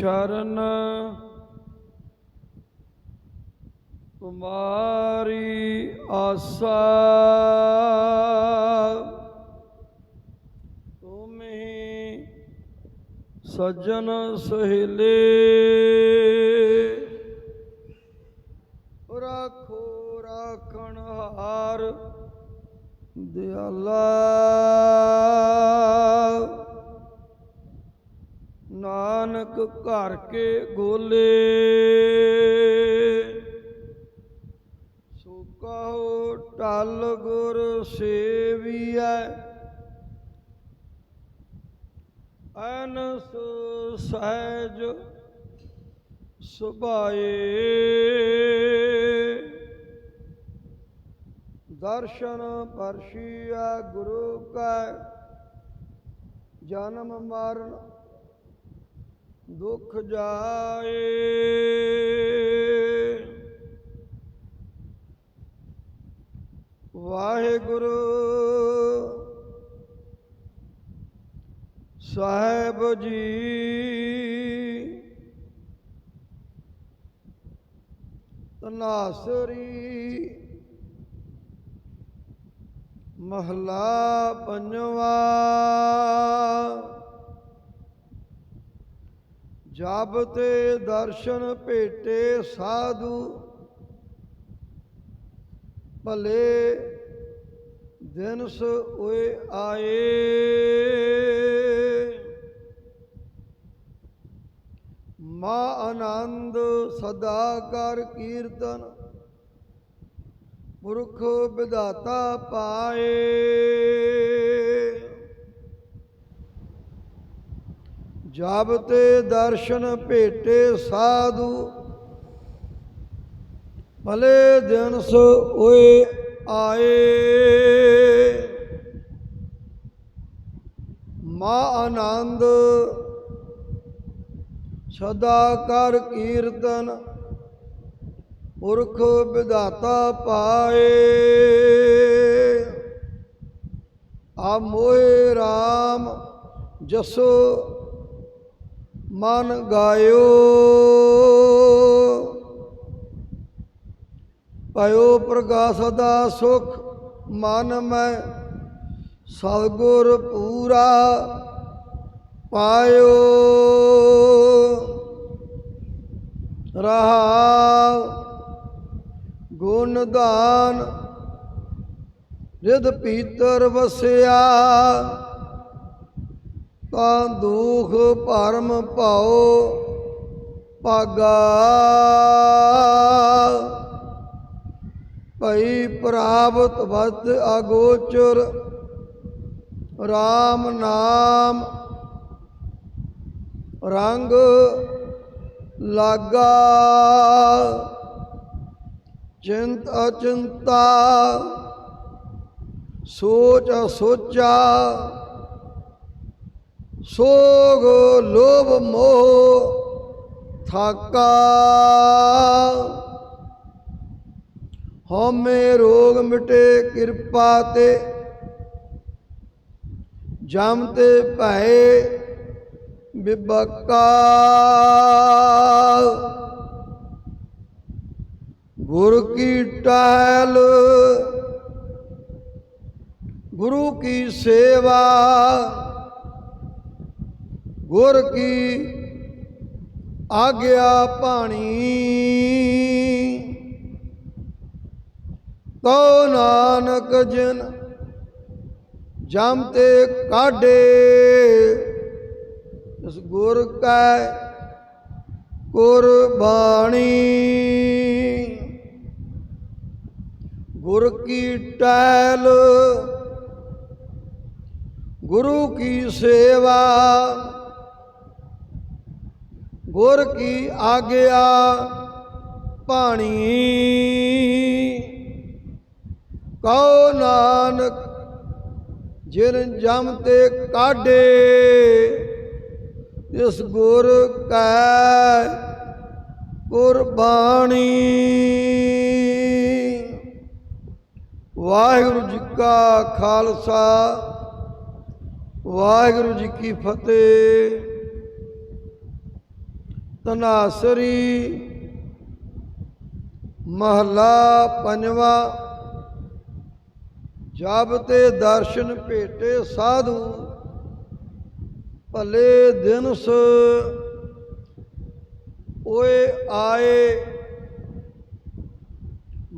ਸ਼ਰਨ ਕੁਮਾਰੀ ਆਸਾ। ਤੁਮਹੀ ਸਜਣ ਸਹੇਲੇ ਰਾਖੋ ਰਾਖਣ ਹਾਰ ਦਿਆਲਾ। ਨਾਨਕ ਘਰ ਕੇ ਗੋਲੇ। ਸੋ ਕਹੋ ਟਲ ਗੁਰ ਸੇਵੀਐ ਅਨਸ ਸਹਿਜ ਸੁਭਾਏ। ਦਰਸ਼ਨ ਪਰਸ਼ੀਆ ਗੁਰੂ ਕੈ, ਜਨਮ ਮਰਨ ਦੁਖ ਜਾਏ। ਵਾਹਿਗੁਰੂ ਸਾਹਿਬ ਜੀ ਤਨਾਸਰੀ ਮਹਲਾ ਪੰਜਵਾ। ਜਬ ਤੇ ਦਰਸ਼ਨ ਭੇਟੇ ਸਾਧੂ, ਭਲੇ ਦਿਨਸ ਹੋਏ ਆਏ। ਮਾ ਆਨੰਦ ਸਦਾ ਕਰ ਕੀਰਤਨ, ਪੁਰਖ ਵਿਦਾਤਾ ਪਾਏ। ਜਬ ਤੇ ਦਰਸ਼ਨ ਭੇਟੇ ਸਾਧੂ, ਭਲੇ ਦਿਨ ਸੋ ਓਏ ਆਏ। ਮਾ ਆਨੰਦ, ਸਦਾ ਕਰ ਕੀਰਤਨ, ਪੁਰਖ ਵਿਦਾਤਾ ਪਾਏ। ਆ ਮੋਏ RAM ਜਸੋ ਮਨ ਗਾਇਓ। ਭਇਓ ਪ੍ਰਗਾਸ ਦਾ ਸੁਖ, ਮਨ ਮੈਂ ਸਤਿਗੁਰ ਪੂਰਾ ਪਾਇਓ। ਰਹਾਉ ਗੁਣ ਦਾਨ ਰਿਦ ਪੀਤਰ ਵਸਿਆ। ਤਾਂ ਦੁਖ ਭਰਮ ਭਾਉ ਭਾਗਾ। ਭਈ ਪ੍ਰਾਪਤ ਵਤ ਅਗੋਚਰ RAM ਨਾਮ ਰੰਗ ਲਾਗਾ। ਚਿੰਤ ਅਚਿੰਤਾ, ਸੋਚ ਅਸੋਚਾ ਸੋਗ ਲੋਭ ਮੋਹ ਥਾਕਾ। ਹਉਮੈ ਰੋਗ ਮਿਟੇ ਕਿਰਪਾ ਤੇ। ਜਮ ਤੇ ਭੈ ਬਿਬਕਾ। ਗੁਰ ਕੀ ਟਹਿਲ, ਗੁਰੂ ਕੀ ਸੇਵਾ। ਗੁਰ ਕੀ ਆਗਿਆ ਪਾਣੀ ਤੋ ਨਾਨਕ ਜਿਨ ਜਮ ਤੇ ਕਾਢੇ ਇਸ ਗੁਰ ਕੈ ਕੁਰਬਾਨੀ ਗੁਰ ਕੀ ਟਹਿਲ, ਗੁਰੂ ਕੀ ਸੇਵਾ ਗੁਰ ਕੀ ਆਗਿਆ ਪਾਣੀ ਕਉ ਨਾਨਕ ਜਿਨ ਜਮ ਤੇ ਕਾਢੇ ਇਸ ਗੁਰ ਕੈ ਕੁਰਬਾਨੀ ਵਾਹਿਗੁਰੂ ਜੀ ਕਾ ਖਾਲਸਾ, ਵਾਹਿਗੁਰੂ ਜੀ ਕੀ ਫਤਿਹ। ਤਨਾਸਰੀ ਮਹਲਾ ਪੰਜਵਾ। ਜਬ ਤੇ ਦਰਸ਼ਨ ਭੇਟੇ ਸਾਧੂ, ਭਲੇ ਦਿਨਸ ਓਏ ਆਏ।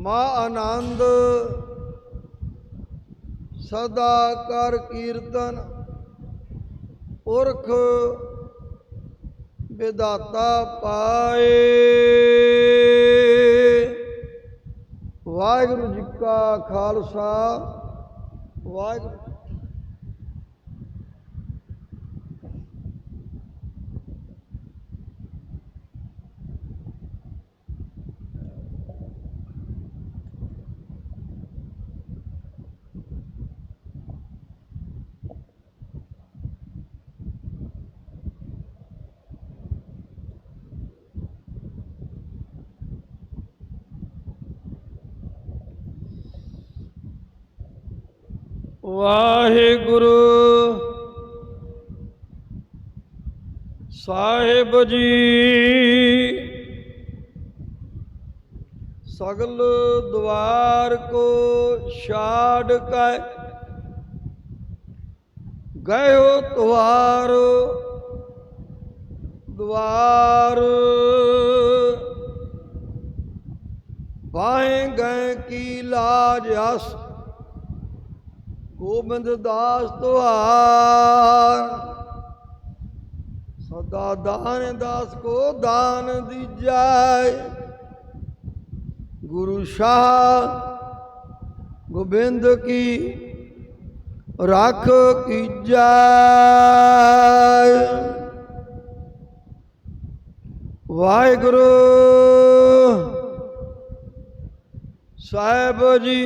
ਮਾ ਆਨੰਦ ਸਦਾ ਕਰ ਕੀਰਤਨ ਪੁਰਖ ਵਿਦਾਤਾ ਪਾਏ। ਵਾਹਿਗੁਰੂ ਜੀ ਕਾ ਖਾਲਸਾ ਵਾਹਿਗੁਰੂ ਵਾਹਿਗੁਰੂ। ਸਾਹਿਬ ਜੀ, ਸਗਲ ਦਵਾਰ ਕੋ ਛਾੜ ਕੈ, ਗਇਓ ਤੁਵਾਰ, ਦਵਾਰ। ਬਾਹੇ ਗਏ ਕੀ ਲਾਜ ਅਸ ਗੋਬਿੰਦ ਦਾਸ ਤੁਹਾਰ ਸਦਾ ਦਾਨ ਦਾਸ ਕੋ ਦਾਨ ਦੀਜੈ। ਗੁਰੂ ਸ਼ਾਹ ਗੋਬਿੰਦ ਕੀ ਰੱਖ ਕੀਜੈ। ਵਾਹਿਗੁਰੂ ਸਾਹਿਬ ਜੀ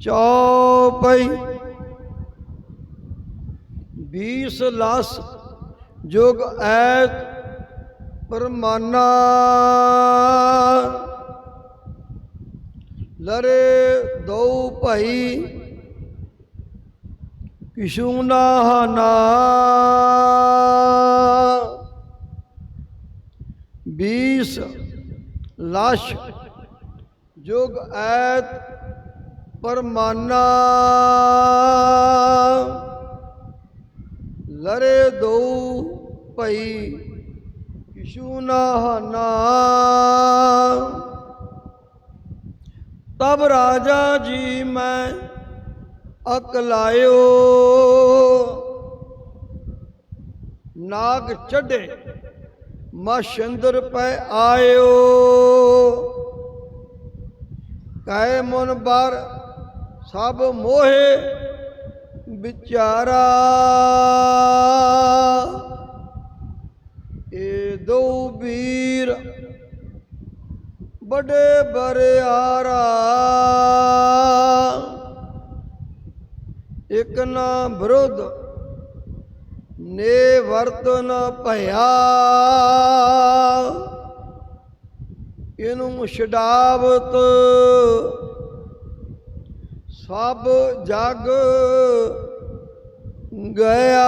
ਚੌਪਈ ਬੀਸ ਲਸ ਜੁਗ ਐਤ ਪਰਮਾਨਾ ਲਰੇ ਦੋ ਭਾਈ ਕਿਸ਼ੂ ਨਾ ਹਨਾ ਬੀਸ ਲਸ਼ ਜੁਗ ਐਤ ਪਰਮਾਨਾ ਲਰੇ ਦੋ ਭਈ ਕਿਸ਼ੂ ਨਾ ਹਨਾ ਤਬ ਰਾਜਾ ਜੀ ਮੈਂ ਅਕਲਾਇਓ ਨਾਗ ਚੜੇ ਮਸ਼ੰਦਰ ਪੈ ਆਇਓ। ਕੈ ਮਨ ਬਾਰ ਸਭ ਮੋਹੇ ਵਿਚਾਰਾ। ਇਹ ਦੋ ਵੀਰ ਬੜੇ ਬਰਿਆਰਾ। ਇਕ ਨਾ ਵਿਰੁੱਧ ਨੇ ਵਰਤਨ ਭਇਆ। ਇਹਨੂੰ ਛਡਾਵਤ ਸਭ ਜਗ ਗਿਆ।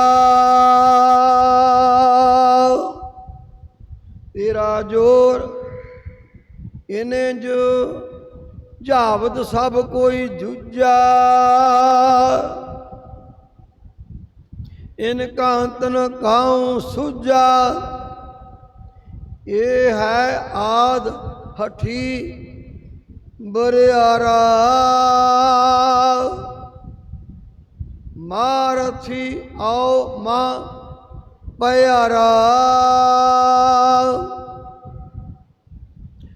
ਤੇਰਾ ਜੋਰ ਇਹਨੇ ਜੋ ਜਾਵਤ ਸਭ ਕੋਈ ਜੁਜਾ ਇਨ ਕਾਂਤਨ ਕਾਉ ਸੁਜਾ ਇਹ ਹੈ ਆਦ ਹਠੀ ਬਰਿਆਰਾ ਮਾਰਥੀ ਆਓ ਮਾ ਪਿਆਰਾ।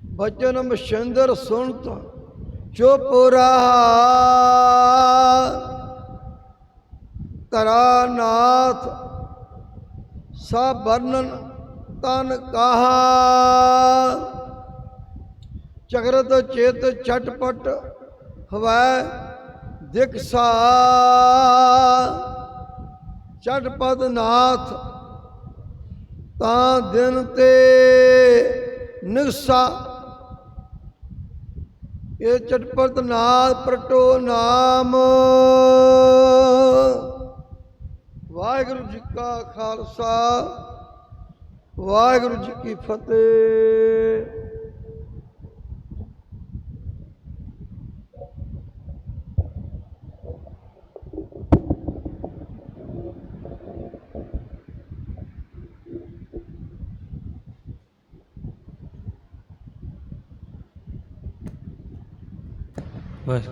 ਬਚਨ ਮਸ਼ੰਦਰ ਸੁਣਤ ਚੁੱਪ ਰਹਾ। ਕਰਾ ਨਾਥ ਸਭ ਵਰਨਨ ਤਨ ਕਹਾ। ਚਗਰਤ ਚੇਤ ਛਟਪਟ ਹਵੈ ਦਿਖਸਾ ਚਟਪਦ ਨਾਥ ਤਾਂ ਦਿਨ ਤੇ ਨਿਗਸਾ ਇਹ ਚਟਪਟ ਨਾਥ ਪ੍ਰਟੋ ਨਾਮ। ਵਾਹਿਗੁਰੂ ਜੀ ਕਾ ਖਾਲਸਾ, ਵਾਹਿਗੁਰੂ ਜੀ ਕੀ ਫਤਿਹ। 喂。